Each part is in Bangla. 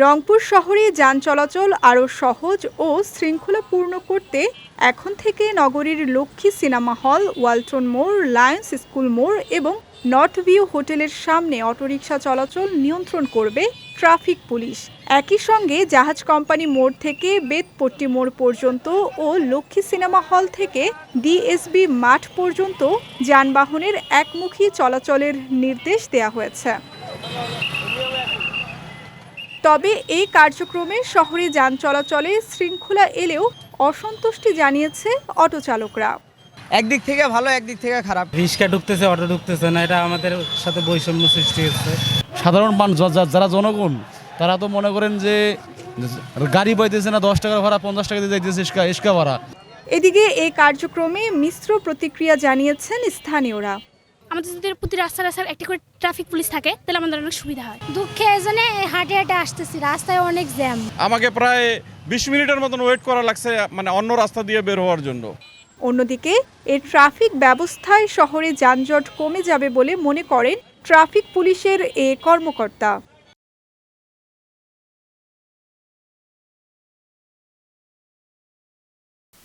রংপুর শহরে যান চলাচল আরও সহজ ও শৃঙ্খলাপূর্ণ করতে এখন থেকে নগরীর লক্ষ্মী সিনেমা হল, ওয়ালটন মোড়, লায়ন্স স্কুল মোড় এবং নর্থ ভিউ হোটেলের সামনে অটোরিকশা চলাচল নিয়ন্ত্রণ করবে ট্রাফিক পুলিশ। একই সঙ্গে জাহাজ কোম্পানি মোড় থেকে বেতপট্টি মোড় পর্যন্ত ও লক্ষ্মী সিনেমা হল থেকে ডিএসবি মাঠ পর্যন্ত যানবাহনের একমুখী চলাচলের নির্দেশ দেওয়া হয়েছে। তবে এই কার্যক্রমে শহরে যান চলাচলে শৃঙ্খলা এলেও অসন্তুষ্টি জানিয়েছে অটো চালকরা। একদিক থেকে ভালো একদিক থেকে খারাপ। রিক্সা ঢুকতেছে অটো ঢুকতেছে না এটা আমাদের সাথে বৈষম্য সৃষ্টি হচ্ছে। সাধারণ মানুষ যারা জনগণ তারা তো মনে করেন যে গাড়ি পাইতেছে না দশ টাকার ভাড়া পঞ্চাশ টাকা দিয়ে যাইতেছে ইস্কা ইস্কা ভাড়া। এদিকে এই কার্যক্রমে মিশ্র প্রতিক্রিয়া জানিয়েছেন স্থানীয়রা। আমাদের যদি প্রতি রাস্তা রাস্তায় একটা করে ট্রাফিক পুলিশ থাকে তাহলে আমাদের অনেক সুবিধা হয়। দুঃখে এজনে হাঁটে হাঁটে আসতেছি রাস্তায় অনেক জ্যাম। আমাকে প্রায় বিশ মিনিটের মতন ওয়েট করা লাগছে মানে অন্য রাস্তা দিয়ে বের হওয়ার জন্য। অন্যদিকে এর ট্রাফিক ব্যবস্থায় শহরে যানজট কমে যাবে বলে মনে করেন ট্রাফিক পুলিশের এ কর্মকর্তা।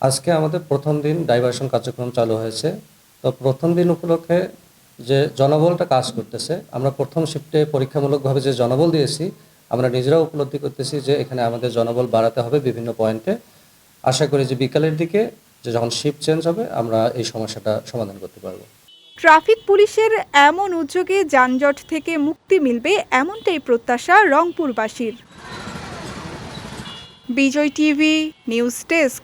আজকে আমাদের প্রথম দিন ডাইভারশন কার্যক্রম চালু হয়েছে। তো প্রথম দিন উপলক্ষে যে জনবলটা কাজ করতেছে, আমরা প্রথম শিফটে পরীক্ষামূলকভাবে যে জনবল দিয়েছি, আমরা নিজেরাও উপলব্ধি করতেছি যে এখানে আমাদের জনবল বাড়াতে হবে বিভিন্ন পয়েন্টে। আশা করি যে বিকালের দিকে যে যখন শিফট চেঞ্জ হবে, আমরা এই সমস্যাটা সমাধান করতে পারব। ট্রাফিক পুলিশের এমন উদ্যোগে যানজট থেকে মুক্তি মিলবে এমনটাই প্রত্যাশা রংপুরবাসীর। Bijoy TV, news desk.